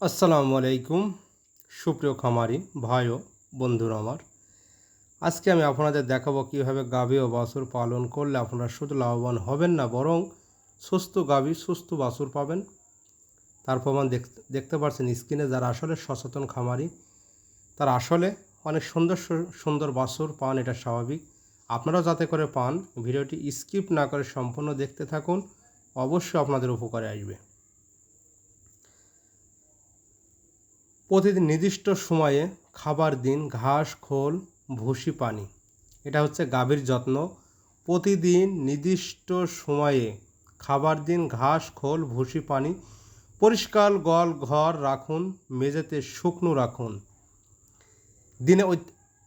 আসসালামু আলাইকুম। সুপ্রিয় খামারি, ভাই ও বন্ধুরা আমার। আজকে আমি আপনাদের দেখাবো কীভাবে গাভী ও বাছুর পালন করলে আপনারা শুধু লাভবান হবেন না, বরং সুস্থ গাভী, সুস্থ বাছুর পাবেন। তার প্রমাণ দেখ- দেখতে পাচ্ছেন স্ক্রিনে যারা আসলে সচেতন খামারি, তারা আসলে অনেক সুন্দর সুন্দর বাছুর পান, এটা স্বাভাবিক। আপনারাও যাতে করে পান, ভিডিওটি স্কিপ না করে সম্পূর্ণ দেখতে থাকুন, অবশ্যই আপনাদের উপকারে আসবে। প্রতিদিন নির্দিষ্ট সময়ে খাবার দিন, ঘাস, খোল, ভুসি, পানি। এটা হচ্ছে গাভীর যত্ন। প্রতিদিন নির্দিষ্ট সময়ে খাবার দিন, ঘাস, খোল, ভুসি, পানি পরিষ্কার গল, ঘর রাখুন, মেঝেতে শুকনো রাখুন। দিনে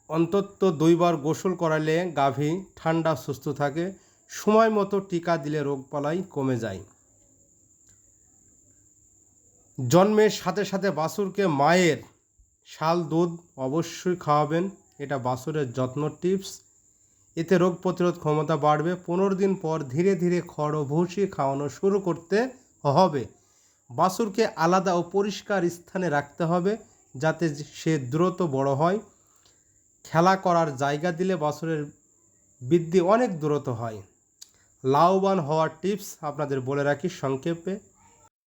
অন্তত দুইবার গোসল করালে গাভী ঠান্ডা, সুস্থ থাকে। সময় মতো টিকা দিলে রোগপালাই কমে যায়। জন্মের সাথে সাথে বাছুরকে মায়ের শাল দুধ অবশ্যই খাওয়াবেন। এটা বাছুরের যত্ন টিপস। এতে রোগ প্রতিরোধ ক্ষমতা বাড়বে। পনেরো দিন পর ধীরে ধীরে খড় ও ভুসি খাওয়ানো শুরু করতে হবে। বাছুরকে আলাদা ও পরিষ্কার স্থানে রাখতে হবে যাতে সে দ্রুত বড় হয়। খেলা করার জায়গা দিলে বাছুরের বৃদ্ধি অনেক দ্রুত হয়। লাভবান হওয়ার টিপস আপনাদের বলে রাখি সংক্ষেপে।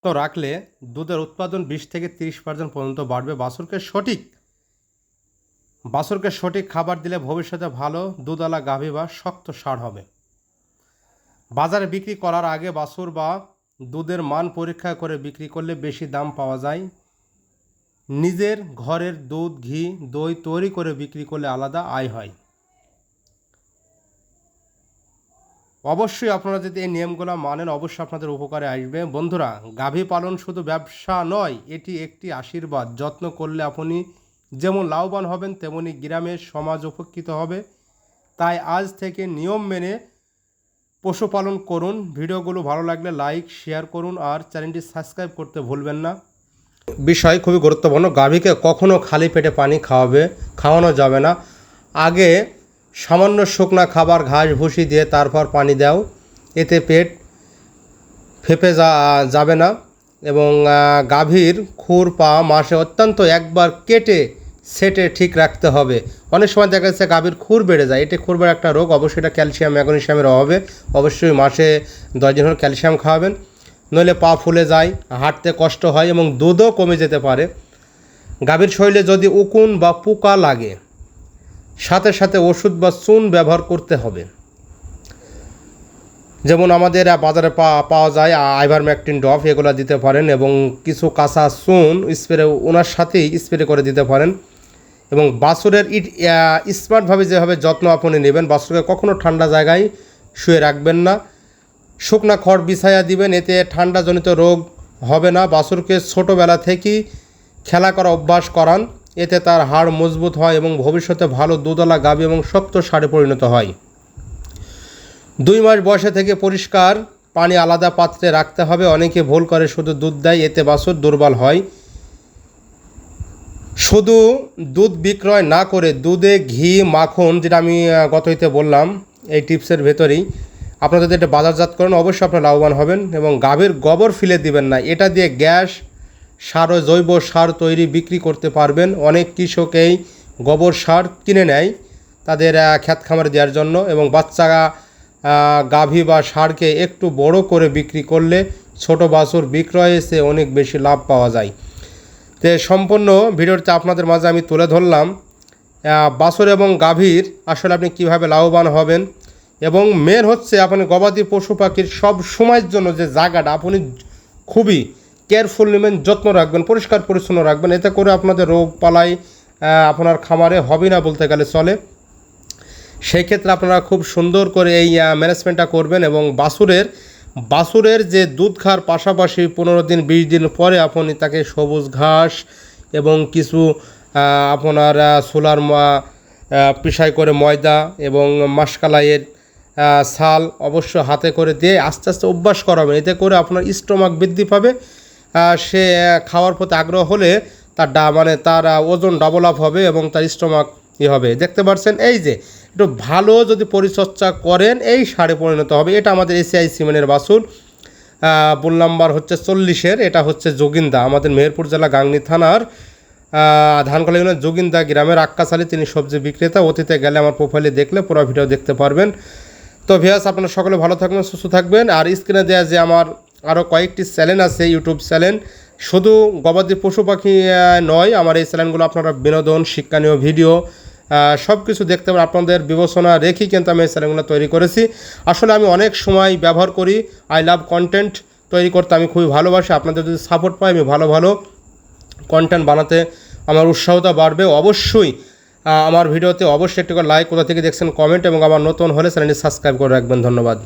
রাখলে দুধের উৎপাদন বিশ থেকে তিরিশ পার্সেন্ট পর্যন্ত বাড়বে। বাছুরকে সঠিক বাছুরকে সঠিক খাবার দিলে ভবিষ্যতে ভালো দুধওয়ালা গাভী বা শক্ত সার হবে। বাজারে বিক্রি করার আগে বাছুর বা দুধের মান পরীক্ষা করে বিক্রি করলে বেশি দাম পাওয়া যায়। নিজের ঘরের দুধ, ঘি, দই তৈরি করে বিক্রি করলে আলাদা আয় হয়। অবশ্যই আপনারা যদি এই নিয়মগুলো মানেন, অবশ্যই আপনাদের উপকারে আসবে। বন্ধুরা, গাভী পালন শুধু ব্যবসা নয়, এটি একটি আশীর্বাদ। যত্ন করলে আপনি যেমন লাভবান হবেন, তেমনি গ্রামের সমাজ উপকৃত হবে। তাই আজ থেকে নিয়ম মেনে পশুপালন করুন। ভিডিওগুলো ভালো লাগলে লাইক, শেয়ার করুন আর চ্যানেলটি সাবস্ক্রাইব করতে ভুলবেন না। বিষয় খুবই গুরুত্বপূর্ণ। গাভীকে কখনও খালি পেটে পানি খাওয়াবে, খাওয়ানো যাবে না। আগে সামান্য শুকনা খাবার, ঘাস, ভুসি দিয়ে তারপর পানি দাও। এতে পেট ফেপে যা, যাবে না এবং গাভীর খুর পা মাসে অত্যন্ত একবার কেটে, সেটে ঠিক রাখতে হবে। অনেক সময় দেখা যাচ্ছে গাভীর খুর বেড়ে যায়। এটি খুরবার একটা রোগ, অবশ্যই এটা ক্যালসিয়াম, ম্যাগনেসিয়ামের অভাবে। অবশ্যই মাসে দশ দিন হলে ক্যালসিয়াম খাওয়াবেন। নইলে পা ফুলে যায়, হাঁটতে কষ্ট হয় এবং দুধও কমে যেতে পারে। গাভীর শরীরে যদি উকুন বা পোকা লাগে সাথে সাথে ওষুধ বা চুন ব্যবহার করতে হবে। যেমন আমাদের বাজারে পাওয়া যায় আইভারম্যাকটিন ডফ এগুলো দিতে পারেন এবং কিছু কাঁচা চুন স্প্রে ওনার সাথেই স্প্রে করে দিতে পারেন। এবং বাছুরের ইট স্মার্টভাবে যেভাবে যত্ন আপনি নেবেন, বাছুরকে কখনো ঠান্ডা জায়গায় শুয়ে রাখবেন না। শুকনা খড় বিছাইয়া দিবেন, এতে ঠান্ডাজনিত রোগ হবে না। বাছুরকে ছোটোবেলা থেকেই খেলা করা, অভ্যাস করান। এতে তার হাড় মজবুত হয় এবং ভবিষ্যতে ভালো দুধওয়ালা গাভী এবং শক্ত সারে পরিণত হয়। দুই মাস বয়সে থেকে পরিষ্কার পানি আলাদা পাত্রে রাখতে হবে। অনেকে ভুল করে শুধু দুধ দেয়, এতে বাছুর দুর্বল হয়। শুধু দুধ বিক্রয় না করে দুধে ঘি, মাখন, যেটা আমি গত হইতে বললাম, এই টিপসের ভেতরেই। আপনারা যদি এটা বাজারজাত করেন, অবশ্যই আপনারা লাভবান হবেন এবং গাভীর গোবর ফেলে দিবেন না। এটা দিয়ে গ্যাস সার ও জৈব সার তৈরি বিক্রি করতে পারবেন। অনেক কৃষকেই গোবর সার কিনে নেয় তাদের ক্ষেত খামারে দেওয়ার জন্য এবং বাচ্চা গাভী বা সারকে একটু বড় করে বিক্রি করলে ছোট বাছুর বিক্রয়ে এসে অনেক বেশি লাভ পাওয়া যায়। তো সম্পূর্ণ ভিডিওটা আপনাদের মাঝে আমি তুলে ধরলাম। বাছুর এবং গাভীর আসলে আপনি কীভাবে লাভবান হবেন এবং মেন হচ্ছে আপনি গবাদি পশু পাখির সব সময়ের জন্য যে জায়গাটা, আপনি খুবই কেয়ারফুল নেবেন, যত্ন রাখবেন, পরিষ্কার পরিচ্ছন্ন রাখবেন। এতে করে আপনাদের রোগ পালাই আপনার খামারে হবে না বলতে গেলে চলে। সেই ক্ষেত্রে আপনারা খুব সুন্দর করে এই ম্যানেজমেন্টটা করবেন এবং বাছুরের বাছুরের যে দুধ খাওয়ার পাশাপাশি পনেরো দিন, বিশ দিন পরে আপনি তাকে সবুজ ঘাস এবং কিছু আপনার সোলার মা- পিসাই করে ময়দা এবং মাসকালাইয়ের ছাল অবশ্য হাতে করে দিয়ে আস্তে আস্তে অভ্যাস করাবেন। এতে করে আপনার স্টোমাক বৃদ্ধি পাবে সে খাওয়ার প্রতি আগ্রহ হলে তার ডা মানে তার ওজন ডবল আপ হবে এবং তার স্টমাক ই হবে। দেখতে পাচ্ছেন, এই যে, একটু ভালো যদি পরিচর্যা করেন, এই সারে পরিণত হবে। এটা আমাদের এসিআই সিমেনের বাছুর বুল নাম্বার হচ্ছে চল্লিশের, এটা হচ্ছে যোগিন্দা আমাদের মেহেরপুর জেলা গাংনী থানার ধানকলা ইউনিয়ন যোগিন্দা গ্রামের আক্কাস আলী তিনি সবজি বিক্রেতা। অতীতে গেলে আমার প্রোফাইলে দেখলে পুরো ভিডিও দেখতে পারবেন। তো ভিয়াস আপনারা সকলে ভালো থাকবেন, সুস্থ থাকবেন। আর স্ক্রিনে দেওয়া যে আমার আরও কয়েকটি চ্যানেল আছে, ইউটিউব চ্যানেল। শুধু গবাদি পশু পাখি নয়, আমার এই চ্যানেলগুলো আপনারা বিনোদন, শিক্ষণীয় ভিডিও সব কিছু দেখতে পারেন। আপনাদের বিবেচনা রেখেই কিন্তু আমি এই চ্যানেলগুলো তৈরি করেছি। আসলে আমি অনেক সময় ব্যবহার করি আই লাভ কন্টেন্ট তৈরি করতে। আমি খুবই ভালোবাসি। আপনাদের যদি সাপোর্ট পাই, আমি ভালো ভালো কন্টেন্ট বানাতে আমার উৎসাহতা বাড়বে। অবশ্যই আমার ভিডিওতে অবশ্যই একটু লাইক কোথা থেকে দেখছেন কমেন্ট এবং আমার নতুন হলে চ্যানেলটি সাবস্ক্রাইব করে রাখবেন। ধন্যবাদ।